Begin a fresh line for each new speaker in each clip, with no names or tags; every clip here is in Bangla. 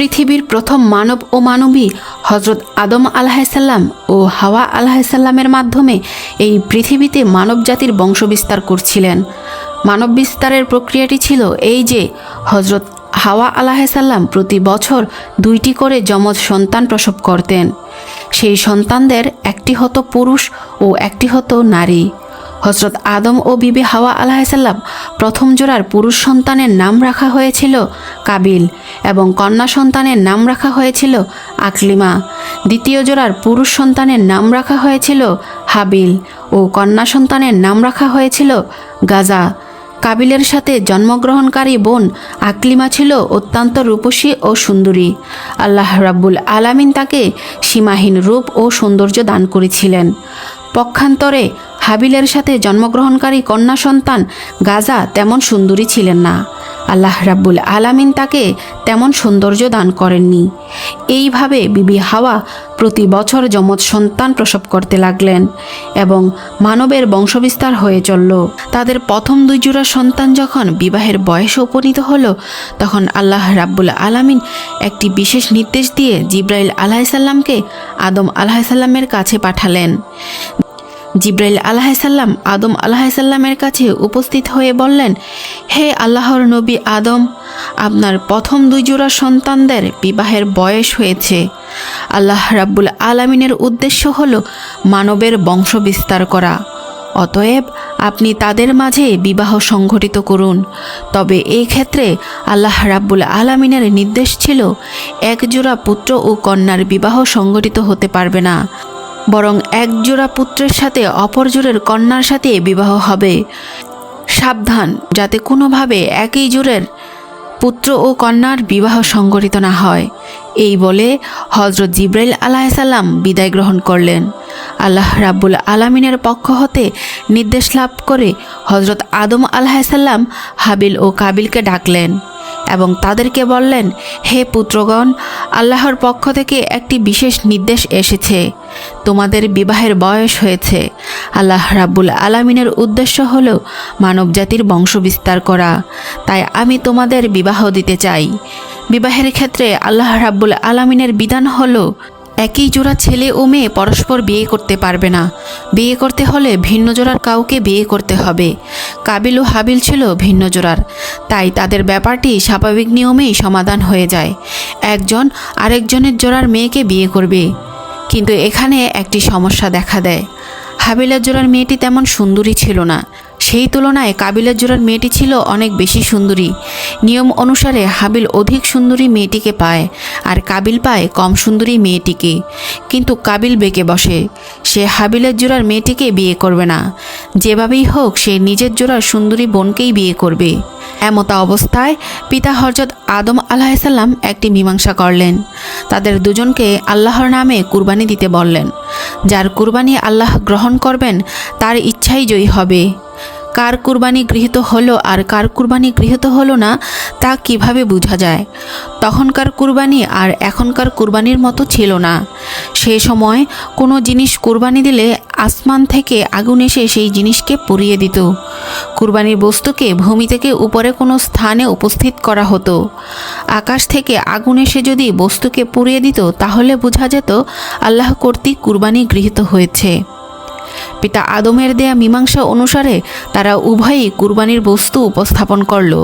পৃথিবীর প্রথম মানব ও মানবী হজরত আদম আলাহাসাল্লাম ও হাওয়া আলাহাসাল্লামের মাধ্যমে এই পৃথিবীতে মানব জাতির বংশবিস্তার করছিলেন। মানব বিস্তারের প্রক্রিয়াটি ছিল এই যে হজরত হাওয়া আলাহাসাল্লাম প্রতি বছর দুইটি করে যমজ সন্তান প্রসব করতেন। সেই সন্তানদের একটি হতো পুরুষ ও একটি হতো নারী। হজরত আদম ও বিবি হাওয়া আলাহিসাল্লাম প্রথম জোড়ার পুরুষ সন্তানের নাম রাখা হয়েছিল কাবিল এবং কন্যা সন্তানের নাম রাখা হয়েছিল আকলিমা। দ্বিতীয় জোড়ার পুরুষ সন্তানের নাম রাখা হয়েছিল হাবিল ও কন্যা সন্তানের নাম রাখা হয়েছিল গাজা। কাবিলের সাথে জন্মগ্রহণকারী বোন আকলিমা ছিল অত্যন্ত রূপসী ও সুন্দরী। আল্লাহ রাব্বুল আলামিন তাকে সীমাহীন রূপ ও সৌন্দর্য দান করেছিলেন। পক্ষান্তরে হাবিলের সাথে জন্মগ্রহণকারী কন্যা সন্তান গাজা তেমন সুন্দরী ছিলেন না। আল্লাহ রাব্বুল আলামিন তাকে তেমন সৌন্দর্য দান করেননি। এইভাবে বিবি হাওয়া প্রতি বছর যমজ সন্তান প্রসব করতে লাগলেন এবং মানবের বংশবিস্তার হয়ে চলল। তাদের প্রথম দুই জোড়া সন্তান যখন বিবাহের বয়সে উপনীত হল, তখন আল্লাহ রাব্বুল আলামিন একটি বিশেষ নির্দেশ দিয়ে জিব্রাইল আলাহিসাল্লামকে আদম আলাহিসাল্লামের কাছে পাঠালেন। জিব্রাইল আলাহিসাল্লাম আদম আলাহিসাল্লামের কাছে উপস্থিত হয়ে বললেন, হে আল্লাহর নবী আদম, আপনার প্রথম দুই জোড়া সন্তানদের বিবাহের বয়স হয়েছে। আল্লাহ রাব্বুল আলামিনের উদ্দেশ্য হল মানবের বংশ বিস্তার করা। অতএব আপনি তাদের মাঝে বিবাহ সংঘটিত করুন। তবে এই ক্ষেত্রে আল্লাহ রাব্বুল আলামিনের নির্দেশ ছিল, এক জোড়া পুত্র ও কন্যার বিবাহ সংঘটিত হতে পারবে না। বরং এক জোড়া পুত্রের সাথে অপর জোড়ের কন্যার সাথে বিবাহ হবে। সাবধান, যাতে কোনোভাবে একই জোড়ের পুত্র ও কন্যার বিবাহ সংগঠিত না হয়। এই বলে হজরত জিব্রাইল আলাহিসাল্লাম বিদায় গ্রহণ করলেন। আল্লাহ রাব্বুল আলামিনের পক্ষ হতে নির্দেশ লাভ করে হজরত আদম আলাহিসাল্লাম হাবিল ও কাবিলকে ডাকলেন। এবং তাদেরকে বললেন, হে পুত্রগণ, আল্লাহর পক্ষ থেকে একটি বিশেষ নির্দেশ এসেছে। তোমাদের বিবাহের বয়স হয়েছে। আল্লাহ রাব্বুল আলামিনের উদ্দেশ্য হল মানবজাতির বংশ বিস্তার করা। তাই আমি তোমাদের বিবাহ দিতে চাই। বিবাহের ক্ষেত্রে আল্লাহ রাব্বুল আলামিনের বিধান হলো, একই জোড়া ছেলে ও মেয়ে পরস্পর বিয়ে করতে পারবে না। বিয়ে করতে হলে ভিন্ন জোড়ার কাউকে বিয়ে করতে হবে। কাবিল ও হাবিল ছিল ভিন্ন জোড়ার। তাই তাদের ব্যাপারটি স্বাভাবিক নিয়মেই সমাধান হয়ে যায়। একজন আরেকজনের জোড়ার মেয়েকে বিয়ে করবে। কিন্তু এখানে একটি সমস্যা দেখা দেয়। হাবিলের জোড়ার মেয়েটি তেমন সুন্দরী ছিল না। সেই তুলনায় কাবিলের জোড়ার মেয়েটি ছিল অনেক বেশি সুন্দরী। নিয়ম অনুসারে হাবিল অধিক সুন্দরী মেয়েটিকে পায় আর কাবিল পায় কম সুন্দরী মেয়েটিকে। কিন্তু কাবিল বেঁকে বসে। সে হাবিলের জোড়ার মেয়েটিকে বিয়ে করবে না। যেভাবেই হোক, সে নিজের জোড়ার সুন্দরী বোনকেই বিয়ে করবে। এমতা অবস্থায় পিতা হরজত আদম আলাহিসাল্লাম একটি মীমাংসা করলেন। তাদের দুজনকে আল্লাহর নামে কুরবানি দিতে বললেন। যার কুরবানি আল্লাহ গ্রহণ করবেন, তার ইচ্ছাই জয়ী হবে। কার কুরবানি গৃহীত হলো আর কার কুরবানি গৃহীত হলো না, তা কীভাবে বোঝা যায়? তখনকার কুরবানি আর এখনকার কুরবানির মতো ছিল না। সে সময় কোনো জিনিস কুরবানি দিলে আসমান থেকে আগুন এসে সেই জিনিসকে পুড়িয়ে দিত। কুরবানির বস্তুকে ভূমি থেকে উপরে কোনো স্থানে উপস্থিত করা হতো। আকাশ থেকে আগুন এসে যদি বস্তুকে পুড়িয়ে দিত, তাহলে বোঝা যেত আল্লাহ কর্তৃক কুরবানি গৃহীত হয়েছে। পিতা আদমের দেয়া মীমাংসা অনুসারে তারা উভয়ই কুরবানির বস্তু উপস্থাপন করল।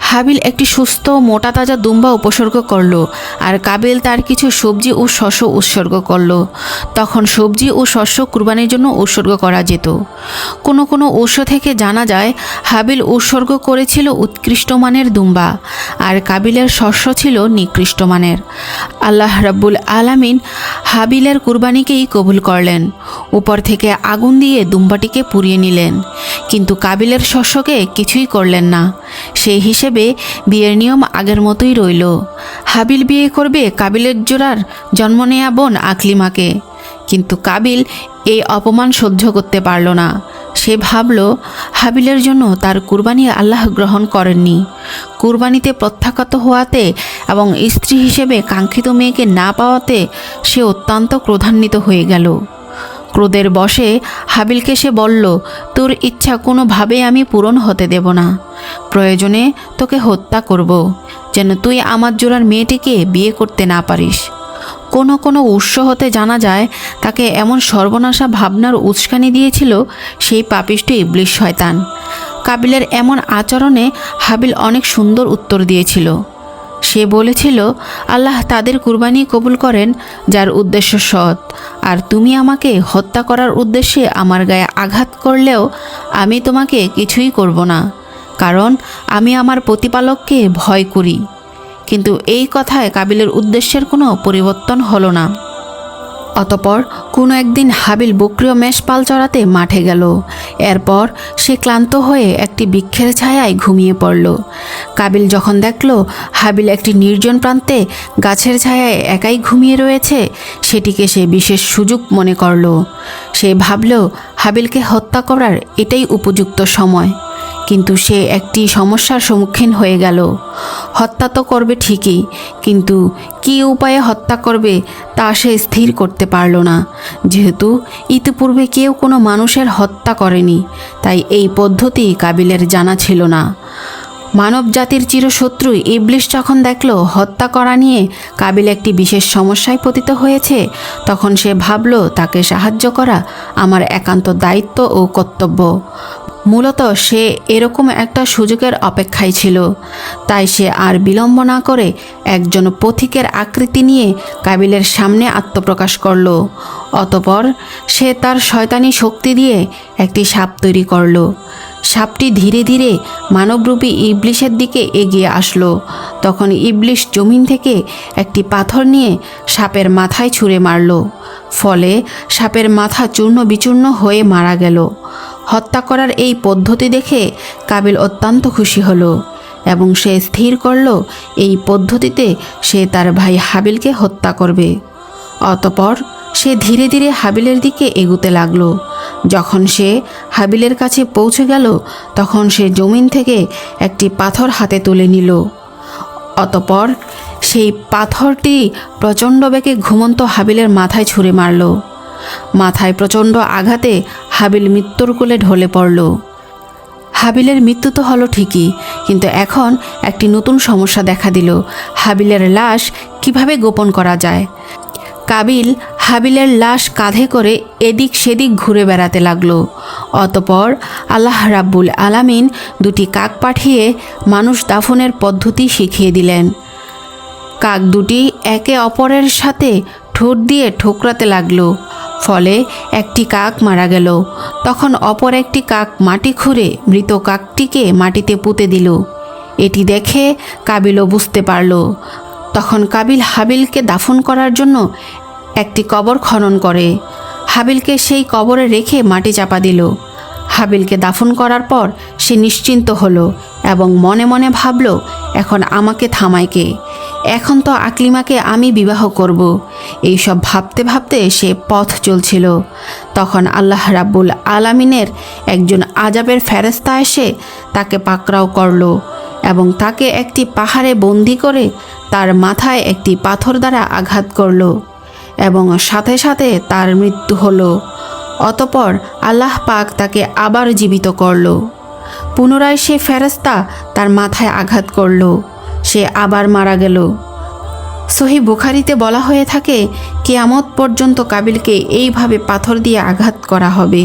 হাবিল একটি সুস্থ, মোটা, তাজা দুম্বা উপসর্গ করল আর কাবিল তার কিছু সবজি ও শস্য উৎসর্গ করল। তখন সবজি ও শস্য কুরবানির জন্য উৎসর্গ করা যেত। কোনো কোনো উৎস থেকে জানা যায়, হাবিল উৎসর্গ করেছিল উৎকৃষ্ট মানের দুম্বা আর কাবিলের শস্য ছিল নিকৃষ্ট মানের আল্লাহ রাব্বুল আলামিন হাবিলের কুরবানিকেই কবুল করলেন। উপর থেকে আগুন দিয়ে দুম্বাটিকে পুড়িয়ে নিলেন। কিন্তু কাবিলের শস্যকে কিছুই করলেন না। সেই হিসেবে বিয়ের নিয়ম আগের মতোই রইল। হাবিল বিয়ে করবে কাবিলের জোড়ার জন্ম নেয়া বোন আকলিমাকে। কিন্তু কাবিল এই অপমান সহ্য করতে পারল না। সে ভাবল, হাবিলের জন্য তার কুরবানি আল্লাহ গ্রহণ করেননি। কুরবানিতে প্রত্যাখ্যাত হওয়াতে এবং স্ত্রী হিসেবে কাঙ্ক্ষিত মেয়েকে না পাওয়াতে সে অত্যন্ত ক্রোধান্বিত হয়ে গেল। ক্রোধের বশে হাবিলকে সে বলল, তোর ইচ্ছা কোনোভাবেই আমি পূরণ হতে দেব না। প্রয়োজনে তোকে হত্যা করব, যেন তুই আমার জোড়ার মেয়েটিকে বিয়ে করতে না পারিস কোনো কোনো উৎস হতে জানা যায়, তাকে এমন সর্বনাশা ভাবনার উস্কানি দিয়েছিল সেই পাপিষ্ট ইবলিশ শয়তান। কাবিলের এমন আচরণে হাবিল অনেক সুন্দর উত্তর দিয়েছিল। সে বলেছিল, আল্লাহ তাদের কুরবানি কবুল করেন, যার উদ্দেশ্য সৎ। আর তুমি আমাকে হত্যা করার উদ্দেশ্যে আমার গায়ে আঘাত করলেও আমি তোমাকে কিছুই করব না, কারণ আমি আমার প্রতিপালককে ভয় করি। কিন্তু এই কথায় কাবিলের উদ্দেশ্যের কোনো পরিবর্তন হলো না। অতপর কোনো একদিন হাবিল বক্রিয় মেষ পাল চড়াতে মাঠে গেল। এরপর সে ক্লান্ত হয়ে একটি বৃক্ষের ছায়ায় ঘুমিয়ে পড়ল। কাবিল যখন দেখল হাবিল একটি নির্জন প্রান্তে গাছের ছায়ায় একাই ঘুমিয়ে রয়েছে, সেটিকে সে বিশেষ সুযোগ মনে করল। সে ভাবল, হাবিলকে হত্যা করার এটাই উপযুক্ত সময়। কিন্তু সে একটি সমস্যার সম্মুখীন হয়ে গেল। হত্যা তো করবে ঠিকই, কিন্তু কী উপায়ে হত্যা করবে তা সে স্থির করতে পারল না। যেহেতু ইতিপূর্বে কেউ কোনো মানুষের হত্যা করেনি, তাই এই পদ্ধতি কাবিলের জানা ছিল না। মানব জাতির চিরশত্রু ইবলিশ যখন দেখল হত্যা করা নিয়ে কাবিল একটি বিশেষ সমস্যায় পতিত হয়েছে, তখন সে ভাবল, তাকে সাহায্য করা আমার একান্ত দায়িত্ব ও কর্তব্য। মূলত সে এরকম একটা সুযোগের অপেক্ষায় ছিল। তাই সে আর বিলম্ব না করে একজন পথিকের আকৃতি নিয়ে কাবিলের সামনে আত্মপ্রকাশ করল। অতপর সে তার শয়তানি শক্তি দিয়ে একটি সাপ তৈরি করল। সাপটি ধীরে ধীরে মানবরূপী ইবলিশের দিকে এগিয়ে আসলো। তখন ইবলিশ জমিন থেকে একটি পাথর নিয়ে সাপের মাথায় ছুঁড়ে মারল। ফলে সাপের মাথা চূর্ণ বিচূর্ণ হয়ে মারা গেল। হত্যা করার এই পদ্ধতি দেখে কাবিল অত্যন্ত খুশি হলো এবং সে স্থির করল এই পদ্ধতিতে সে তার ভাই হাবিলকে হত্যা করবে। অতপর সে ধীরে ধীরে হাবিলের দিকে এগুতে লাগল। যখন সে হাবিলের কাছে পৌঁছে গেল, তখন সে জমিন থেকে একটি পাথর হাতে তুলে নিল। অতপর সেই পাথরটি প্রচণ্ড বেগে ঘুমন্ত হাবিলের মাথায় ছুঁড়ে মারল। মাথায় প্রচণ্ড আঘাতে হাবিল মৃত্যুর কোলে ঢলে পড়ল। হাবিলের মৃত্যু তো হলো ঠিকই, কিন্তু এখন একটি নতুন সমস্যা দেখা দিল। হাবিলের লাশ কীভাবে গোপন করা যায়? কাবিল হাবিলের লাশ কাঁধে করে এদিক সেদিক ঘুরে বেড়াতে লাগল। অতপর আল্লাহ রাব্বুল আলামিন দুটি কাক পাঠিয়ে মানুষ দাফনের পদ্ধতি শিখিয়ে দিলেন। কাক দুটি একে অপরের সাথে ঠোঁট দিয়ে ঠোকরাতে লাগল। ফলে একটি কাক মারা গেল। তখন অপর একটি কাক মাটি খুঁড়ে মৃত কাকটিকে মাটিতে পুঁতে দিল। এটি দেখে কাবিলও বুঝতে পারল। তখন কাবিল হাবিলকে দাফন করার জন্য একটি কবর খনন করে। হাবিলকে সেই কবরে রেখে মাটি চাপা দিল। হাবিলকে দাফন করার পর সে নিশ্চিন্ত হলো এবং মনে মনে ভাবল, এখন আমাকে থামাইকে এখন তো আকলিমাকে আমি বিবাহ করব। এইসব ভাবতে ভাবতে সে পথ চলছিল। তখন আল্লাহ রাব্বুল আলামিনের একজন আজাবের ফেরেস্তা এসে তাকে পাকড়াও করল এবং তাকে একটি পাহাড়ে বন্দি করে তার মাথায় একটি পাথর দ্বারা আঘাত করল এবং সাথে সাথে তার মৃত্যু হলো। অতপর আল্লাহ পাক তাকে আবার জীবিত করল। পুনরায় সে ফেরেস্তা তার মাথায় আঘাত করল। সে আবার মারা গেল। সহি বুখারিতে বলা হয়ে থাকে, কেয়ামত পর্যন্ত কাবিলকে এইভাবে পাথর দিয়ে আঘাত করা হবে।